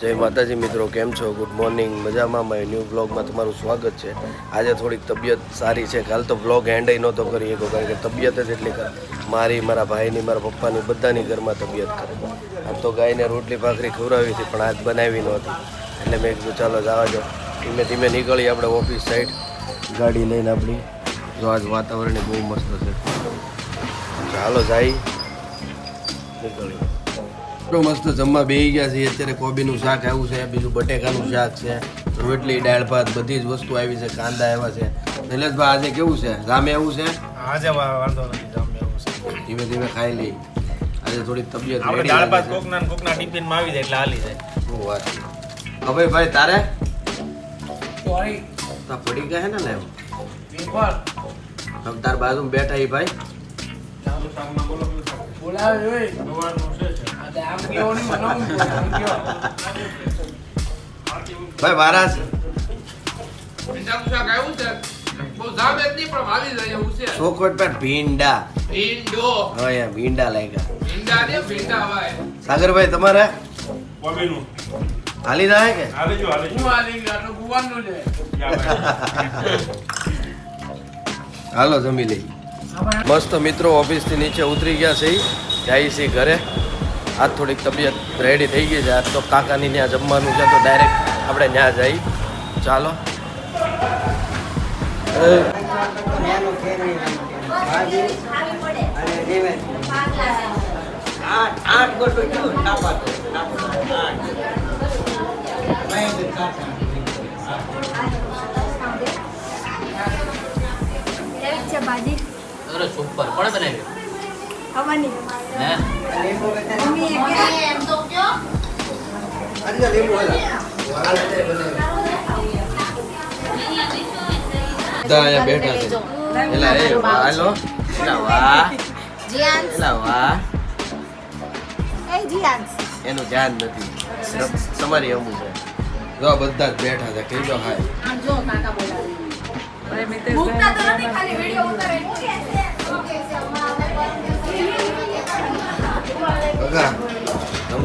જય માતાજી મિત્રો, કેમ છો? ગુડ મોર્નિંગ મજામાં? માય ન્યૂ બ્લોગમાં તમારું સ્વાગત છે. આજે થોડીક તબિયત સારી છે. કાલ તો બ્લોગ હેન્ડ નહોતો કરી શકો, કારણ કે તબિયત જ એટલી મારી, મારા ભાઈની, મારા પપ્પાની બધાની ઘરમાં તબિયત કરે આમ તો ગાયને રોટલી ભાખરી ખવડાવી હતી, પણ આજ બનાવી નહોતી. એટલે મેં કીધું, ચાલો, જવા દો. ધીમે ધીમે નીકળી આપણે ઓફિસ સાઈડ ગાડી લઈને આપણી. જો આજ વાતાવરણ બહુ મસ્ત છે. ચાલો, જાય. નીકળી મસ્ત જમવા બેસી ગયા છે અત્યારે કોબીનું શાક આવ્યું છે બીજું બટેકાનું શાક છે રોટલી દાળ ભાત બધી જ વસ્તુ આવી છે કાંદા આવ્યા છે. નિલેશભાઈ આજે કેવું છે? જામે એવું છે? આજે વાંધો નથી જામ એવું છે. ધીમે ધીમે ખાઈ લઈ. આજે થોડી તબિયત આપણે દાળ ભાત. કોકના ને કોકના ટિફિનમાં આવી જાય એટલે હાલી જાય. શું વાત હવે ભાઈ તારે? તા પડી ગયા હે ને લેવ હવે તાર બાજુમાં બેઠા એ ભાઈ. ભાઈ મહારાજ મીઠાનું શાક આવ્યું છે. બહુ જામે જ નહીં પણ ભાવી જાય એવું છે. ચોખવટ પર ભીંડા. ભીંડો. હવે ભીંડા લાગ્યા. ભીંડા ને ભીંડા ભાઈ સાગરભાઈ તમારે? હાલી જાય કે? હાલે જમી લઈ મસ્ત મિત્રો ઓફિસથી નીચે ઉતરી ગયા છે. જાય છે ઘરે. આજ થોડીક તબિયત રેડી થઈ ગઈ છે. આજ તો કાકાની ત્યાં જમવાનું છે, તો ડાયરેક્ટ આપણે ત્યાં જઈ. ચાલો. સુપર કોણે બનાવ્યું? ખાવાની હે? લીંબુ. બધા અહીંયા બેઠા છે. એલા એ હાલો. એલા વાહ. જીયાન્સ એલા વાહ. એ જીયાન્સ એનું ધ્યાન નથી. તમારી અમુ છે. જો બધા જ બેઠા છે કઈ જો હાય. આમ જો કાકા બોલાવે. મૂકતા તો નથી ખાલી વિડિયો ઉતારે.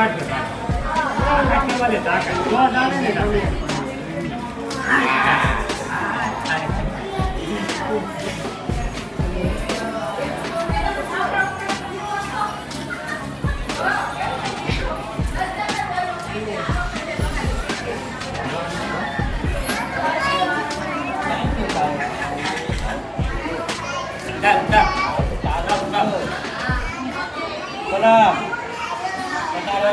Dah, dah. Dah, dah, ว่า